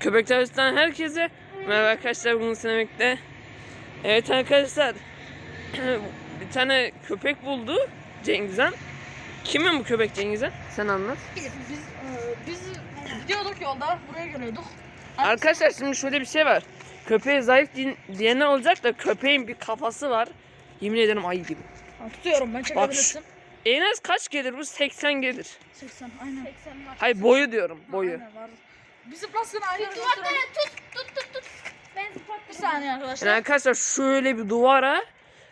Köpek Tavus'tan herkese merhaba arkadaşlar bugün sinemekte. Evet arkadaşlar bir tane köpek buldu Cengizhan. Kimin bu köpek Cengizhan? Sen anlat. Biz, biz, e, biz gidiyorduk yolda buraya geliyorduk. Arkadaşlar şimdi şöyle bir şey var. Köpeğe zayıf diyenler olacak da köpeğin bir kafası var. Yemin ederim ayı gibi. Ha, tutuyorum ben çekebilirsin. En az kaç gelir bu? 80 gelir. 80 aynen. 80 var. Hayır boyu diyorum boyu. Aynen var. Bizi plastik ayrı Tut gösterelim. tut tut tut tut. Ben Bir zıplattım. saniye Yani arkadaşlar. arkadaşlar şöyle bir duvara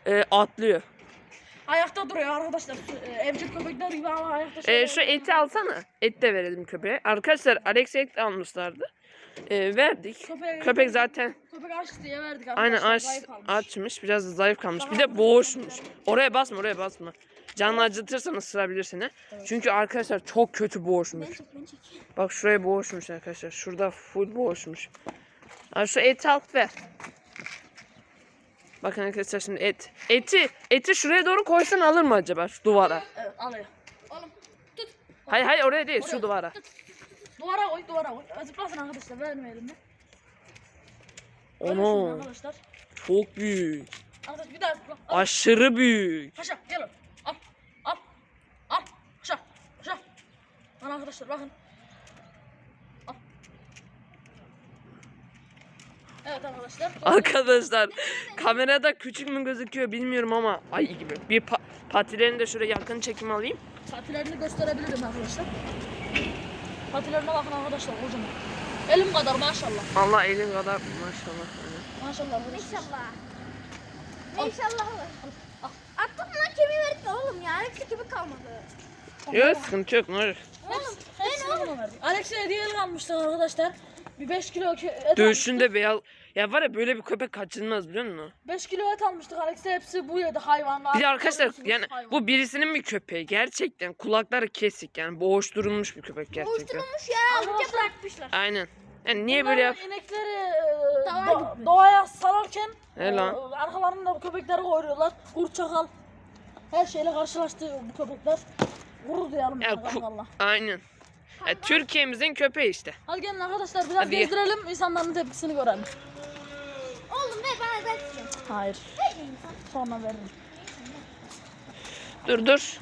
e, atlıyor. Ayakta duruyor arkadaşlar. E, Evcil köpekler gibi ama ayakta E, şöyle- şu eti alsana. Et de verelim köpeğe. Arkadaşlar Alex et almışlardı. E, verdik. Köpeğe- Köpek zaten Köpek aç diye verdik aynen arkadaşlar. aç, zayıf almış. açmış. Biraz da zayıf kalmış. Bir de boğuşmuş. Oraya basma oraya basma. Canını acıtırsan ısırabilir seni. Çünkü arkadaşlar çok kötü boğuşmuş. Çek beni çek. Bak şuraya boğuşmuş arkadaşlar. Şurada full boğuşmuş. Abi şu eti al ver. Bakın arkadaşlar şimdi et. Eti, eti şuraya doğru koysan alır mı acaba şu duvara? Evet alıyor. Oğlum tut. Hayır hayır oraya değil şu Oraya. duvara. Duvara koy duvara koy. Zıplasın arkadaşlar vermeyelim de. Onu çok büyük. Arkadaşlar bir daha zıpla. Aşırı büyük. Paşa gel oğlum. Al. Al. Al. Paşa. Paşa. Lan arkadaşlar bakın. Al. Evet arkadaşlar. Arkadaşlar kamerada küçük mü gözüküyor bilmiyorum ama ay gibi. Bir pa- patilerini de şuraya yakın çekim alayım. Patilerini gösterebilirim arkadaşlar. Patilerine bakın arkadaşlar kocaman. Elim kadar maşallah. Allah elin kadar maşallah. Maşallah arkadaşlar. İnşallah. Al. İnşallah olur. Al. Attım lan kemiği verdik oğlum ya. Hepsi kemik kalmadı. Yok sıkıntı yok ne olur. Oğlum verdik. Alex'e hediye almışlar arkadaşlar. Bir 5 kilo kö- et Dövüşünde beyaz. Ya var ya böyle bir köpek kaçınmaz biliyor musun? 5 kilo et almıştık Alex'e hepsi bu yedi hayvanlar. Bir de arkadaşlar Görüyorsunuz yani hayvan. bu birisinin bir köpeği gerçekten kulakları kesik yani boğuşturulmuş bir köpek gerçekten. uyuşturulmuş ya. Arkadaşlar- Önce bırakmışlar. Aynen. Yani niye böyle yap? İnekleri e, Davar do- gitmiş. doğaya salarken He lan. e, arkalarında köpekleri koyuyorlar. Kurt çakal. Her şeyle karşılaştı bu köpekler. Gurur duyalım Ya, valla. Aynen. Ya, Türkiye'mizin köpeği işte. Hadi gelin arkadaşlar biraz Hadi gezdirelim insanların tepkisini görelim. Oğlum ver bana ben. Hayır. Ver insan. Sonra veririm. Dur dur.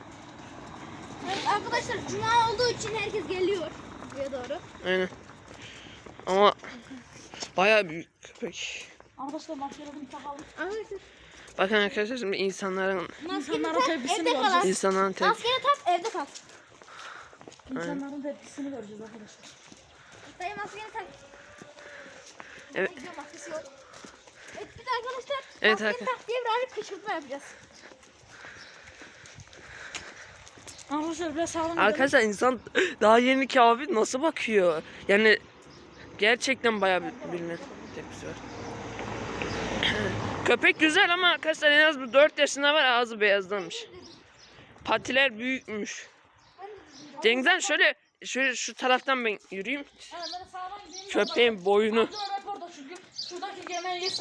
Evet, arkadaşlar cuma olduğu için herkes geliyor. Buraya doğru. Aynen. Ama bayağı büyük köpek. Arkadaşlar maskelerimi takalım. Arkadaşlar Bakın arkadaşlar şimdi insanların İnsanların tak tepkisini evde göreceğiz. kal. insanların tepki. Maskeni tak evde kal. İnsanların tepkisini göreceğiz arkadaşlar. Dayı maskeni tak. Evet. Video maskesi yok. Evet bir de arkadaşlar Evet, maskeni arkadaşlar. tak diye birazcık kışkırtma yapacağız. Arkadaşlar biraz sağlam Arkadaşlar insan daha yeni ki abi nasıl bakıyor? Yani gerçekten bayağı bir bilmem tepkisi var. Köpek güzel ama arkadaşlar en az bir 4 yaşında var ağzı beyazlamış. Patiler büyükmüş. Cengizhan şöyle şöyle şu taraftan ben yürüyeyim. Köpeğin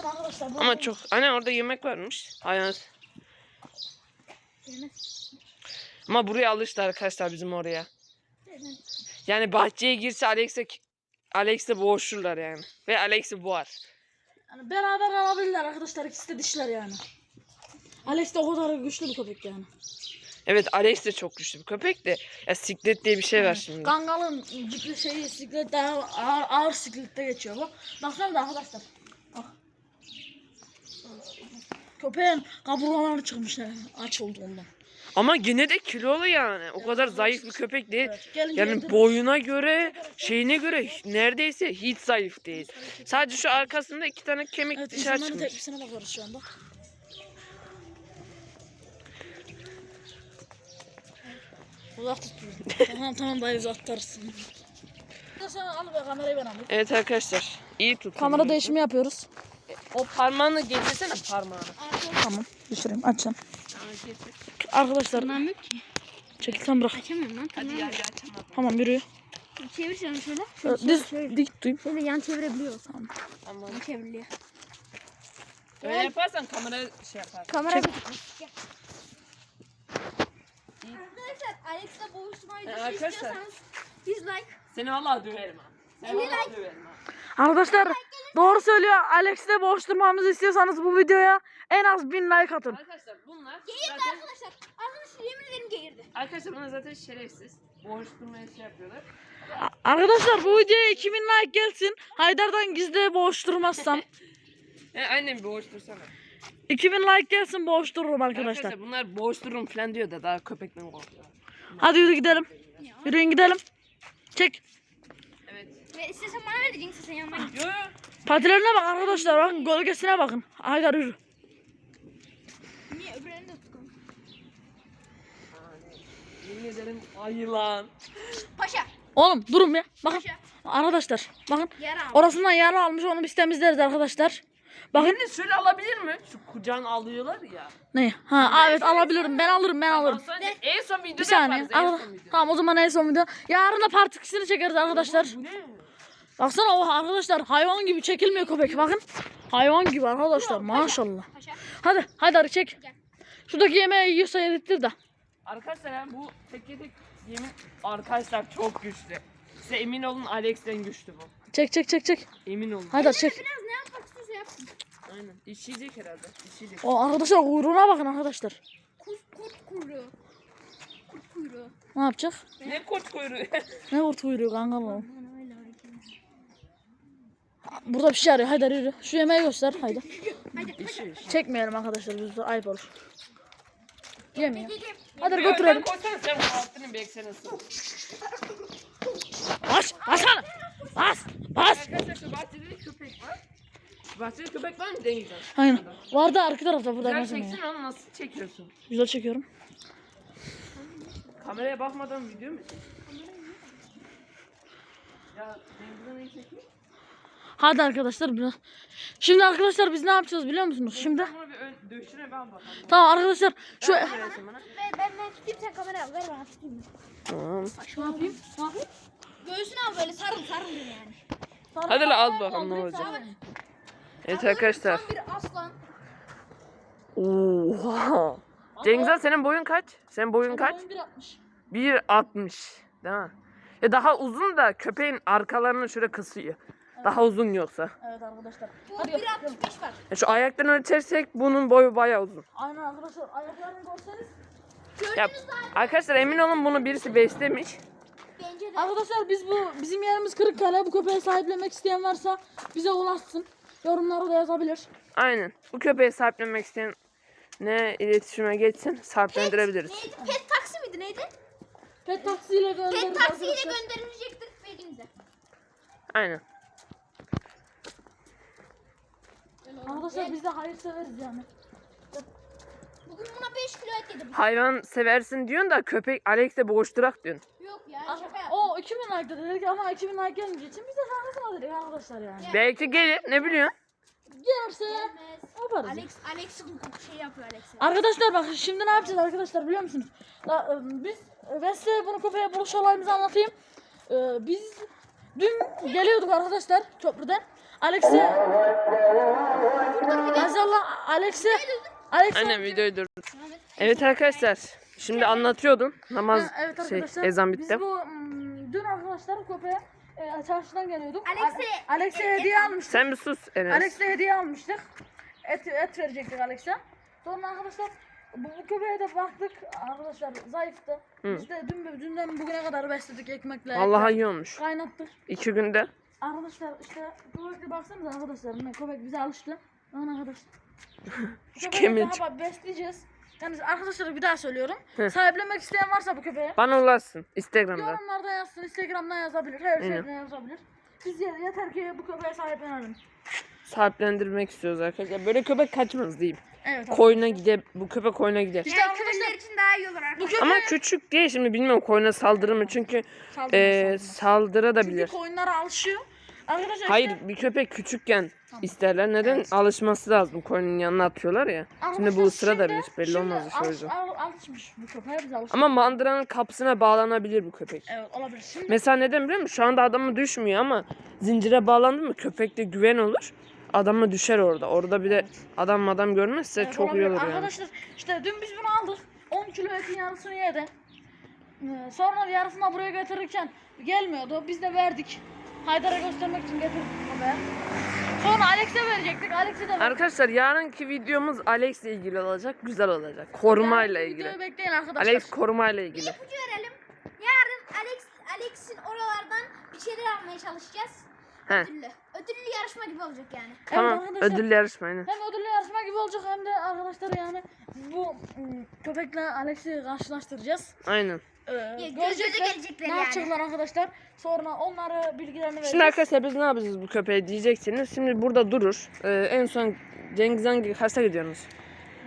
arkadaşlar. Ama çok hani orada yemek varmış. Hayvan. Ama buraya alıştı arkadaşlar bizim oraya. Yani bahçeye girse Alex'e Alex'le boğuşurlar yani. Ve Alex'i boğar. Yani beraber kalabilirler arkadaşlar. İkisi de dişler yani. Alex de o kadar güçlü bir köpek yani. Evet Alex de çok güçlü bir köpek de. Ya siklet diye bir şey var şimdi. Kangal'ın ciddi şeyi siklet daha ağır, ağır siklette geçiyor bu. Baksana da arkadaşlar. Bak. Köpeğin kaburgaları çıkmış yani aç olduğundan. Ama yine de kilolu yani. O kadar zayıf bir köpek değil. Evet, Yani boyuna göre, şeyine göre neredeyse hiç zayıf değil. Sadece şu arkasında iki tane kemik Evet dışarı insanların çıkmış. tepkisine bakıyoruz şu anda. Uzak tutuyoruz. tamam tamam dayı uzak tutarsın. Sen al be kamerayı ben alayım. Evet arkadaşlar. iyi tutun. Kamera değişimi yapıyoruz. O parmağını getirsene parmağını. Tamam. Düşüreyim açın. Arkadaşlar çekilsen bırak. Açamıyorum lan. Hadi ya açamadım. Tamam yürü. Çevirsene şöyle. Ee, Diz dik tutayım. Şöyle yan çevirebiliyoruz. Tamam. Yan çevriliyor. Öyle yaparsan kamera şey yapar. Kamera bir Arkadaşlar Alex'la boğuşmayı Ee, arkadaşlar. istiyorsanız dislike. Seni vallahi döverim ha. Seni vallahi like. döverim ha. Arkadaşlar doğru söylüyor. Alex'le boğuşturmamızı istiyorsanız bu videoya en az 1000 like atın. Arkadaşlar bunlar Geğirdi zaten arkadaşlar. Arkadaşlar yemin ederim geğirdi. arkadaşlar bunlar zaten şerefsiz. Boğuşturmaya şey yapıyorlar. Arkadaşlar bu videoya 2000 like gelsin. Haydar'dan gizli boğuşturmazsam. E, annem boğuştursana. 2000 like gelsin boğuştururum arkadaşlar. Arkadaşlar bunlar boğuştururum falan diyor da daha köpekten korkuyor. Hadi yürü gidelim. Yürüyün gidelim. Çek. Evet. Ve istesen bana ver diyeceksin sen yanıma git. Yo yo. Patilerine bak arkadaşlar. Bakın gölgesine bakın. Haydar yürü. Niye öbürlerini de tutalım. Yemin ederim ayı lan. Paşa. Oğlum durun ya. Bakın. Paşa. Arkadaşlar bakın. Yara. Orasından yara almış onu biz temizleriz arkadaşlar. Bakın. Birini şöyle alabilir mi? Şu kucağına alıyorlar ya. Ne? Ha evet alabilirim. Ben alırım ben alırım. Sonra en son videoda Bir saniye. yaparız. En Al- videoda. Tamam o zaman en son video. Yarın da part 2'sini çekeriz arkadaşlar. Bu ne? Baksana o arkadaşlar hayvan gibi çekilmiyor köpek bakın. Hayvan gibi arkadaşlar maşallah. Paşa. Hadi hadi hadi çek. Gel. Şuradaki yemeği yiyorsa yedirtir de. Arkadaşlar bu tek tek yemin arkadaşlar çok güçlü. Size emin olun Alex'ten güçlü bu. Çek çek çek çek. Emin olun. Hadi hadi çek. Biraz ne yapmak istiyorsa yapsın. Aynen. İşeyecek herhalde. İşeyecek. O arkadaşlar kuyruğuna bakın arkadaşlar. Kurt, kurt kuyruğu. Kurt kuyruğu. Ne yapacak? Ne kurt kuyruğu. Ne kurt kuyruğu kanka lan. Burada bir şey arıyor. Haydi yürü. Şu yemeği göster. Haydi. Çekmeyelim arkadaşlar biz de ayıp olur. Yemiyor. Hadi götürelim. önden koysana sen bu altını beksene su. Bas. Bas hadi. Bas. Bas. Arkadaşlar şu bahçede de köpek var. Bahçede köpek var mı deneyeceğim. Aynen. Vardı arka tarafta burada. Güzel çeksin onu nasıl çekiyorsun? Güzel çekiyorum. Kameraya bakmadan video mu çekiyorsun? Ya ben neyi çekeyim? Hadi arkadaşlar biraz. Şimdi arkadaşlar biz ne yapacağız biliyor musunuz? Şimdi Bunu bir ön, döşüne ben bakalım. tamam arkadaşlar şu bana. Ben, ben, ben tutayım sen kamerayı al. Ver bana tutayım. Tamam. ne yapayım? Ne yapayım? Göğsünü al böyle sarıl sarıl yani. Hadi la al bakalım ne olacak. Evet arkadaşlar. Tam bir aslan. Oha. Cengiz Han senin boyun kaç? Senin boyun kaç? 1.60. 1.60. Değil mi? Ya daha uzun da köpeğin arkalarını şöyle kısıyor. Daha uzun yoksa. Evet arkadaşlar. Bu Hadi 1.65 bakalım. var. Ya şu ayaktan ölçersek bunun boyu bayağı uzun. Aynen arkadaşlar ayaklarını görseniz. Ya, arkadaşlar emin olun bunu birisi beslemiş. Bence de. Arkadaşlar biz bu bizim yerimiz Kırıkkale. Bu köpeği sahiplenmek isteyen varsa bize ulaşsın. Yorumlara da yazabilir. Aynen. Bu köpeği sahiplenmek isteyen ne iletişime geçsin sahiplendirebiliriz. Neydi? Pet taksi miydi neydi? Pet taksiyle Pet göndeririz taksiyle arkadaşlar. gönderilecektir verdiğinize. Aynen. Arkadaşlar biz de hayır severiz yani. Bugün buna 5 kilo et yedim. Hayvan seversin diyorsun da köpek Alex'e boğuşturak diyorsun. Yok ya şaka yaptım. O 2000 like dedik ama 2000 like gelmeyeceği için biz de şansına dedik arkadaşlar yani. Belki gelir ne biliyorsun? Gelirse Gelmez. yaparız. Alex, Alex şey yapıyor Alex. Arkadaşlar bak şimdi ne yapacağız arkadaşlar biliyor musunuz? La, e, biz e, ben size bunu köpeğe buluş olayımızı anlatayım. E, biz dün geliyorduk arkadaşlar köprüden. Alex'e Maşallah Alex'e Alex'e Aynen videoyu dur. Evet arkadaşlar. Şimdi anlatıyordun. Namaz Ha, evet şey ezan Biz bitti. bu mm, dün arkadaşlar köpeğe e, çarşıdan geliyorduk. Alex'e- Alex'e hediye almıştık. Sen bir sus Enes. Alex'e hediye almıştık. Et, et verecektik Alex'e. Sonra arkadaşlar bu, bu köpeğe de baktık. Arkadaşlar zayıftı. Hı. Biz de dün, dünden bugüne kadar besledik ekmekle. Vallahi iyi olmuş. Kaynattık. İki günde. Arkadaşlar işte köpekle baksanıza arkadaşlar. Ne, köpek bize alıştı. Lan arkadaşlar. Şu Köpeği kemik. daha bak besleyeceğiz. Yani arkadaşlar bir daha söylüyorum. Hı. Sahiplenmek isteyen varsa bu köpeğe Bana ulaşsın Instagram'dan. yorumlarda yazsın, Instagram'dan yazabilir, her Aynen. şeyden yazabilir. Biz ye- yeter ki bu köpeğe sahiplenelim. Sahiplendirmek istiyoruz arkadaşlar. Böyle köpek kaçmaz diyeyim. Evet. Koyuna gider. Bu köpek koyuna gider. İşte Yani arkadaşlar köpekler için daha iyi olur bu arkadaşlar. köpeğe Ama küçük diye şimdi bilmiyorum koyuna saldırır mı çünkü Saldırmaz, e, saldırmaz. saldıra da Çünkü bilir. koyunlara alışıyor. Arkadaşlar Hayır işte, bir köpek küçükken Tamam. isterler. Neden? Evet. Alışması lazım. Koyunun yanına atıyorlar ya. Şimdi bu ısıra da bilir. Belli olmaz o alış- yüzden. al- alışmış bu köpeğe biz alıştık. Ama mandıranın kapısına bağlanabilir bu köpek. Evet olabilir. Şimdi Mesela neden biliyor musun? Şu anda adamı düşmüyor ama zincire bağlandı mı köpekte güven olur. Adamı düşer orada. Orada bir de adam adam görmezse Evet, çok iyi olabilir. olur yani. Arkadaşlar işte dün biz bunu aldık. 10 kilo etin yarısını yedi. Ee, Sonra yarısını buraya getirirken gelmiyordu. Biz de verdik. Haydar'a göstermek için getirdik buraya. Sonra Alex'e verecektik. Alex'e de verdik. Arkadaşlar yarınki videomuz Alex'le ilgili olacak. Güzel olacak. Korumayla Yani ilgili. Videoyu bekleyin arkadaşlar. Alex korumayla ilgili. İpucu verelim. Yarın Alex Alex'in oralardan bir şeyler almaya çalışacağız. He. Ödüllü. Ödüllü yarışma gibi olacak yani. Tamam. arkadaşlar. Ödül yarışma aynen. Hem ödüllü yarışma gibi olacak hem de arkadaşlar yani bu ım, köpekle Alex'i karşılaştıracağız. Aynen. Ee, göz görecekler, göze gelecekler ne yani. yapacaklar arkadaşlar. Sonra onlara bilgilerini vereceğiz. Şimdi arkadaşlar biz ne yapacağız bu köpeğe diyeceksiniz. Şimdi burada durur. Ee, en son Cengiz hangi kaçta gidiyorsunuz?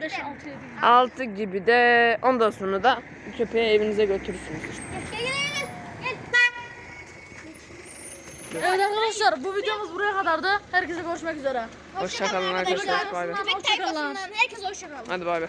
5 6 7. 6 gibi de ondan sonra da köpeği evinize götürürsünüz. Gel gel gel. Gel. Evet arkadaşlar bu videomuz buraya kadardı. Herkese görüşmek üzere. Hoşçakalın arkadaşlar. Bay bay. Köpek Hoşçakalın. tayfasından herkese hoşçakalın. Hadi bay bay.